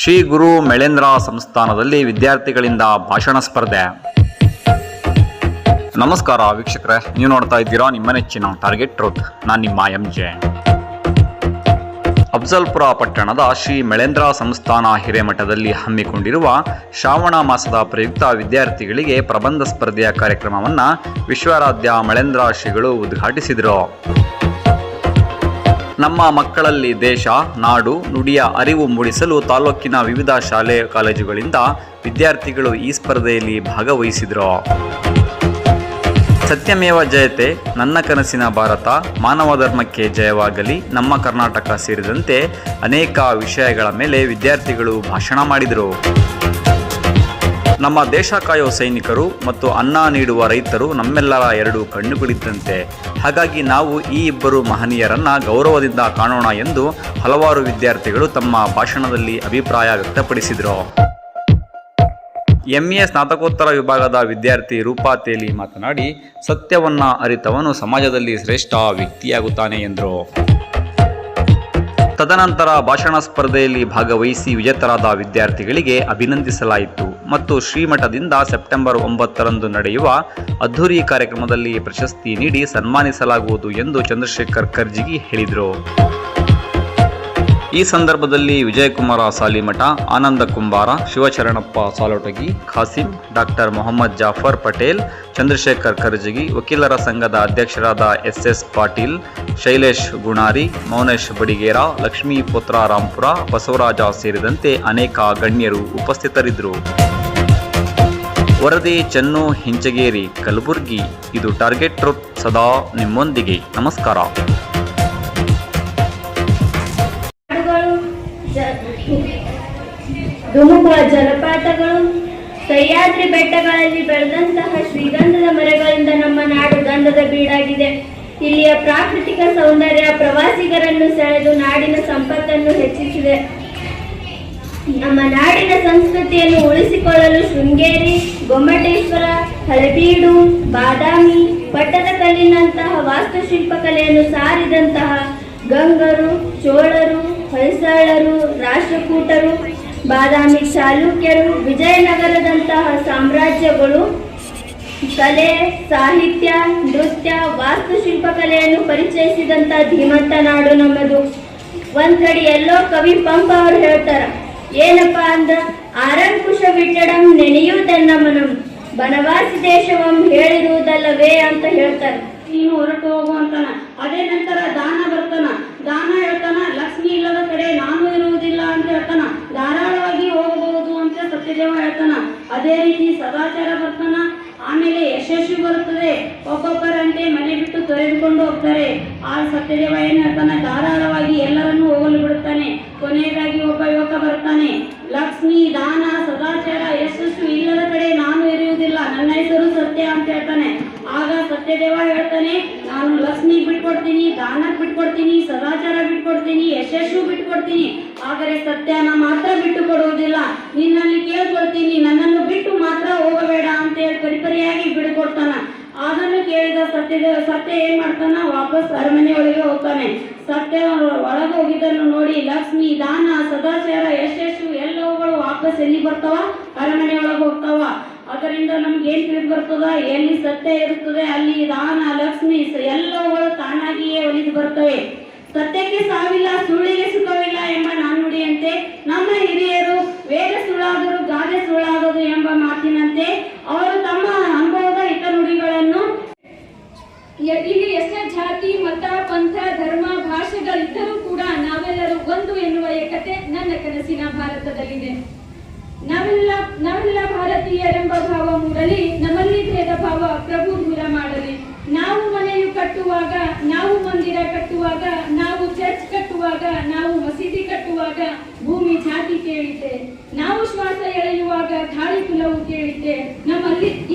ಶ್ರೀ ಗುರು ಮೇಳೇಂದ್ರ ಸಂಸ್ಥಾನದಲ್ಲಿ ವಿದ್ಯಾರ್ಥಿಗಳಿಂದ ಭಾಷಣ ಸ್ಪರ್ಧೆ. ನಮಸ್ಕಾರ ವೀಕ್ಷಕರೇ, ನೀವು ನೋಡ್ತಾ ಇದ್ದೀರಾ ನಿಮ್ಮ ನೆಚ್ಚಿನ ಟಾರ್ಗೆಟ್ ಟ್ರೂತ್ ನಾನು ನಿಮ್ಮ ಎಂ ಜೆ ಅಫ್ಜಲ್ಪುರ ಪಟ್ಟಣದ ಶ್ರೀ ಮೇಳೇಂದ್ರ ಸಂಸ್ಥಾನ ಹಿರೇಮಠದಲ್ಲಿ ಹಮ್ಮಿಕೊಂಡಿರುವ ಶ್ರಾವಣ ಮಾಸದ ಪ್ರಯುಕ್ತ ವಿದ್ಯಾರ್ಥಿಗಳಿಗೆ ಪ್ರಬಂಧ ಸ್ಪರ್ಧೆಯ ಕಾರ್ಯಕ್ರಮವನ್ನು ವಿಶ್ವಾರಾಧ್ಯ ಮಳೇಂದ್ರ ಶ್ರೀಗಳು ಉದ್ಘಾಟಿಸಿದರು. ನಮ್ಮ ಮಕ್ಕಳಲ್ಲಿ ದೇಶ, ನಾಡು, ನುಡಿಯ ಅರಿವು ಮೂಡಿಸಲು ತಾಲೂಕಿನ ವಿವಿಧ ಶಾಲೆ, ಕಾಲೇಜುಗಳಿಂದ ವಿದ್ಯಾರ್ಥಿಗಳು ಈ ಸ್ಪರ್ಧೆಯಲ್ಲಿ ಭಾಗವಹಿಸಿದರು. ಸತ್ಯಮೇವ ಜಯತೆ, ನನ್ನ ಕನಸಿನ ಭಾರತ, ಮಾನವ ಧರ್ಮಕ್ಕೆ ಜಯವಾಗಲಿ, ನಮ್ಮ ಕರ್ನಾಟಕ ಸೇರಿದಂತೆ ಅನೇಕ ವಿಷಯಗಳ ಮೇಲೆ ವಿದ್ಯಾರ್ಥಿಗಳು ಭಾಷಣ ಮಾಡಿದರು. ನಮ್ಮ ದೇಶ ಕಾಯೋ ಸೈನಿಕರು ಮತ್ತು ಅನ್ನ ನೀಡುವ ರೈತರು ನಮ್ಮೆಲ್ಲರ ಎರಡು ಕಣ್ಣುಗಳಿದ್ದಂತೆ. ಹಾಗಾಗಿ ನಾವು ಈ ಇಬ್ಬರು ಮಹನೀಯರನ್ನ ಗೌರವದಿಂದ ಕಾಣೋಣ ಎಂದು ಹಲವಾರು ವಿದ್ಯಾರ್ಥಿಗಳು ತಮ್ಮ ಭಾಷಣದಲ್ಲಿ ಅಭಿಪ್ರಾಯ ವ್ಯಕ್ತಪಡಿಸಿದರು. ಎಂಎ ಸ್ನಾತಕೋತ್ತರ ವಿಭಾಗದ ವಿದ್ಯಾರ್ಥಿ ರೂಪಾ ತೇಲಿ ಮಾತನಾಡಿ, ಸತ್ಯವನ್ನ ಅರಿತವನು ಸಮಾಜದಲ್ಲಿ ಶ್ರೇಷ್ಠ ವ್ಯಕ್ತಿಯಾಗುತ್ತಾನೆ ಎಂದರು. ತದನಂತರ ಭಾಷಣ ಸ್ಪರ್ಧೆಯಲ್ಲಿ ಭಾಗವಹಿಸಿ ವಿಜೇತರಾದ ವಿದ್ಯಾರ್ಥಿಗಳಿಗೆ ಅಭಿನಂದಿಸಲಾಯಿತು. ಮತ್ತು ಶ್ರೀಮಠದಿಂದ ಸೆಪ್ಟೆಂಬರ್ ಒಂಬತ್ತರಂದು ನಡೆಯುವ ಅದ್ಧೂರಿ ಕಾರ್ಯಕ್ರಮದಲ್ಲಿ ಪ್ರಶಸ್ತಿ ನೀಡಿ ಸನ್ಮಾನಿಸಲಾಗುವುದು ಎಂದು ಚಂದ್ರಶೇಖರ್ ಕರ್ಜಿಗಿ ಹೇಳಿದರು. ಈ ಸಂದರ್ಭದಲ್ಲಿ ವಿಜಯಕುಮಾರ ಸಾಲಿಮಠ, ಆನಂದ ಕುಂಬಾರ ಶಿವಚರಣಪ್ಪ ಸಾಲೋಟಗಿ, ಖಾಸಿಂ, ಡಾಕ್ಟರ್ ಮೊಹಮ್ಮದ್ ಜಾಫರ್ ಪಟೇಲ್, ಚಂದ್ರಶೇಖರ್ ಕರ್ಜಗಿ ವಕೀಲರ ಸಂಘದ ಅಧ್ಯಕ್ಷರಾದ ಎಸ್ ಎಸ್ ಪಾಟೀಲ್, ಶೈಲೇಶ್ ಗುಣಾರಿ, ಮೌನೇಶ್ ಬಡಿಗೇರ ಲಕ್ಷ್ಮೀಪುತ್ರ ರಾಂಪುರ ಬಸವರಾಜ ಸೇರಿದಂತೆ ಅನೇಕ ಗಣ್ಯರು ಉಪಸ್ಥಿತರಿದ್ದರು. ವರದಿ ಚನ್ನು ಹಿಂಚಗೇರಿ ಕಲಬುರ್ಗಿ. ಇದು ಟಾರ್ಗೆಟ್ ಟ್ರೂತ್ ಸದಾ ನಿಮ್ಮೊಂದಿಗೆ. ನಮಸ್ಕಾರ. ಜಲಪಾತಗಳು, ಸಹ್ಯಾದ್ರಿ ಬೆಟ್ಟಗಳಲ್ಲಿ ಬೆಳೆದಂತಹ ಶ್ರೀಗಂಧದ ಮರಗಳಿಂದ ನಮ್ಮ ನಾಡು ಗಂಧದ ಬೀಡಾಗಿದೆ. ಇಲ್ಲಿಯ ಪ್ರಾಕೃತಿಕ ಸೌಂದರ್ಯ ಪ್ರವಾಸಿಗರನ್ನು ಸೆಳೆದು ನಾಡಿನ ಸಂಪತ್ತನ್ನು ಹೆಚ್ಚಿಸಿದೆ. ನಮ್ಮ ನಾಡಿನ ಸಂಸ್ಕೃತಿಯನ್ನು ಉಳಿಸಿಕೊಳ್ಳಲು ಶೃಂಗೇರಿ, ಗೊಮ್ಮಟೇಶ್ವರ, ಹಳಬೀಡು, ಬಾದಾಮಿ ಪಟ್ಟದಕಲ್ಲಿನಂತಹ ವಾಸ್ತುಶಿಲ್ಪಕಲೆಯನ್ನು ಸಾರಿದಂತಹ ಗಂಗರು, ಚೋಳರು, ಹೊಯ್ಸಳರು, ರಾಷ್ಟ್ರಕೂಟರು, ಬಾದಾಮಿ ಚಾಲುಕ್ಯರು, ವಿಜಯನಗರದಂತಹ ಸಾಮ್ರಾಜ್ಯಗಳು ಕಲೆ, ಸಾಹಿತ್ಯ, ನೃತ್ಯ ವಾಸ್ತುಶಿಲ್ಪಕಲೆಯನ್ನು ಪರಿಚಯಿಸಿದಂತಹ ಧೀಮಂತ ನಾಡು ನಮ್ಮದು. ಒಂದ್ ಕಡೆ ಎಲ್ಲೋ ಕವಿ ಪಂಪ ಅವರು ಹೇಳ್ತಾರ ಏನಪ್ಪಾ ಅಂದ್ರ ಆರಂಕುಶ ವಿಟ್ಟಡಂ ನೆನೆಯುವುದನ್ನ ಮನಂ ಬನವಾಸಿ ದೇಶವಂ ಹೇಳಿರುವುದಲ್ಲವೇ ಅಂತ ಹೇಳ್ತಾರೆ. ನೀನು ಹೊರಟು ಹೋಗು ಅಂತಾನ. ಅದೇ ನಂತರ ದಾನ ಬರ್ತಾನ. ದಾನ ಹೇಳ್ತಾನ, ಲಕ್ಷ್ಮಿ ಇಲ್ಲದ ಕಡೆ ನಾನು ಇರುವುದಿಲ್ಲ ಅಂತ ಹೇಳ್ತಾನ. ಧಾರಾಳವಾಗಿ ಹೋಗಬಹುದು ಅಂತ ಸತ್ಯದೇವ ಹೇಳ್ತಾನ. ಅದೇ ರೀತಿ ಸದಾಚಾರ ಬರ್ತಾನ ಯಶಸ್ವಿ ಬರುತ್ತದೆ. ಒಬ್ಬೊಬ್ಬರಂತೆ ಮನೆ ಬಿಟ್ಟು ತೊರೆದುಕೊಂಡು ಹೋಗ್ತಾರೆ. ಆ ಸತ್ಯದೇವ ಹೇಳ್ತಾನ ಧಾರಾಳವಾಗಿ ಎಲ್ಲರನ್ನೂ ಹೋಗಲು ಬಿಡುತ್ತಾನೆ. ಕೊನೆಯದಾಗಿ ಒಬ್ಬ ಯುವಕ ಬರ್ತಾನೆ ಲಕ್ಷ್ಮಿ, ದಾನ, ಸದಾಚಾರ, ಯಶಸ್ಸು ಇಲ್ಲದ ಕಡೆ ನಾನು ಇರುವುದಿಲ್ಲ ನನ್ನ ಹೆಸರು ಸತ್ಯ ಅಂತ ಹೇಳ್ತಾನೆ. ಆಗ ಸತ್ಯದೇವ ಹೇಳ್ತಾನೆ, ನಾನು ಲಕ್ಷ್ಮಿ ಬಿಟ್ಕೊಡ್ತೀನಿ, ದಾನ ಬಿಟ್ಕೊಡ್ತೀನಿ, ಸದಾಚಾರ ಬಿಟ್ಕೊಡ್ತೀನಿ, ಯಶಸ್ಸು ಬಿಟ್ಕೊಡ್ತೀನಿ. ಆದರೆ ಸತ್ಯನ ಮಾತ್ರ ಬಿಟ್ಟು ಕೊಡುವುದಿಲ್ಲ ನಿನ್ನಲ್ಲಿ ಕೇಳ್ಕೊಡ್ತೀನಿ ನನ್ನನ್ನು ಬಿಟ್ಟು ಮಾತ್ರ ಹೋಗಬೇಡ ಅಂತ ಹೇಳಿ ಪರಿಪರಿಯಾಗಿ ಬಿಡುಕೊಡ್ತಾನ ಅದನ್ನು ಕೇಳಿದ ಸತ್ಯದೇವ ಸತ್ಯ ಏನ್ ಮಾಡ್ತಾನ? ವಾಪಸ್ ಅರಮನೆ ಒಳಗೆ ಹೋಗ್ತಾನೆ. ಸತ್ಯ ಒಳಗೆ ಹೋಗಿದ್ದನ್ನು ನೋಡಿ ಲಕ್ಷ್ಮಿ, ದಾನ, ಸದಾಚಾರ, ಯಶಸ್ಸು ಎಲ್ಲವುಗಳು ವಾಪಸ್ ಎಲ್ಲಿ ಬರ್ತಾವ? ಅರಮನೆ ಒಳಗೆ ಹೋಗ್ತಾವ. ಅದರಿಂದ ನಮ್ಗೆ ಏನ್ ತಿಳಿದು ಬರ್ತದ? ಎಲ್ಲಿ ಸತ್ಯ ಇರುತ್ತದೆ, ಅಲ್ಲಿ ದಾನ, ಲಕ್ಷ್ಮಿ ಎಲ್ಲವುಗಳು ತಾನಾಗಿಯೇ ಒಲಿದು ಬರ್ತವೆ. ಸತ್ಯಕ್ಕೆ ಸಾವಿಲ್ಲ, ಸುಳ್ಳಿಗೆ ಸುಖವಿಲ್ಲ ಎಂಬ ನಾನುಡಿಯಂತೆ ನಮ್ಮ ಹಿರಿಯರು ನಾವೆಲ್ಲ ನಾವೆಲ್ಲ ಭಾರತೀಯರೆಂಬ ಭಾವ ಮೂಡಲಿ ನಮ್ಮಲ್ಲಿ ಭೇದ ಭಾವ ಪ್ರಭು ದೂರ ಮಾಡಲಿ. ನಾವು ಮನೆಯು ಕಟ್ಟುವಾಗ, ನಾವು ಮಂದಿರ ಕಟ್ಟುವಾಗ, ನಾವು ಚರ್ಚ್ ಕಟ್ಟುವಾಗ, ನಾವು ಮಸೀದಿ ಕಟ್ಟುವಾಗ ಭೂಮಿ ಜಾತಿ ಕೇಳಿದ್ದೆ. ನಾವು ಶ್ವಾಸ ಎಳೆಯುವಾಗ ಗಾಳಿ ಕುಲವು ಕೇಳಿದ್ದೆ. ನಮ್ಮಲ್ಲಿ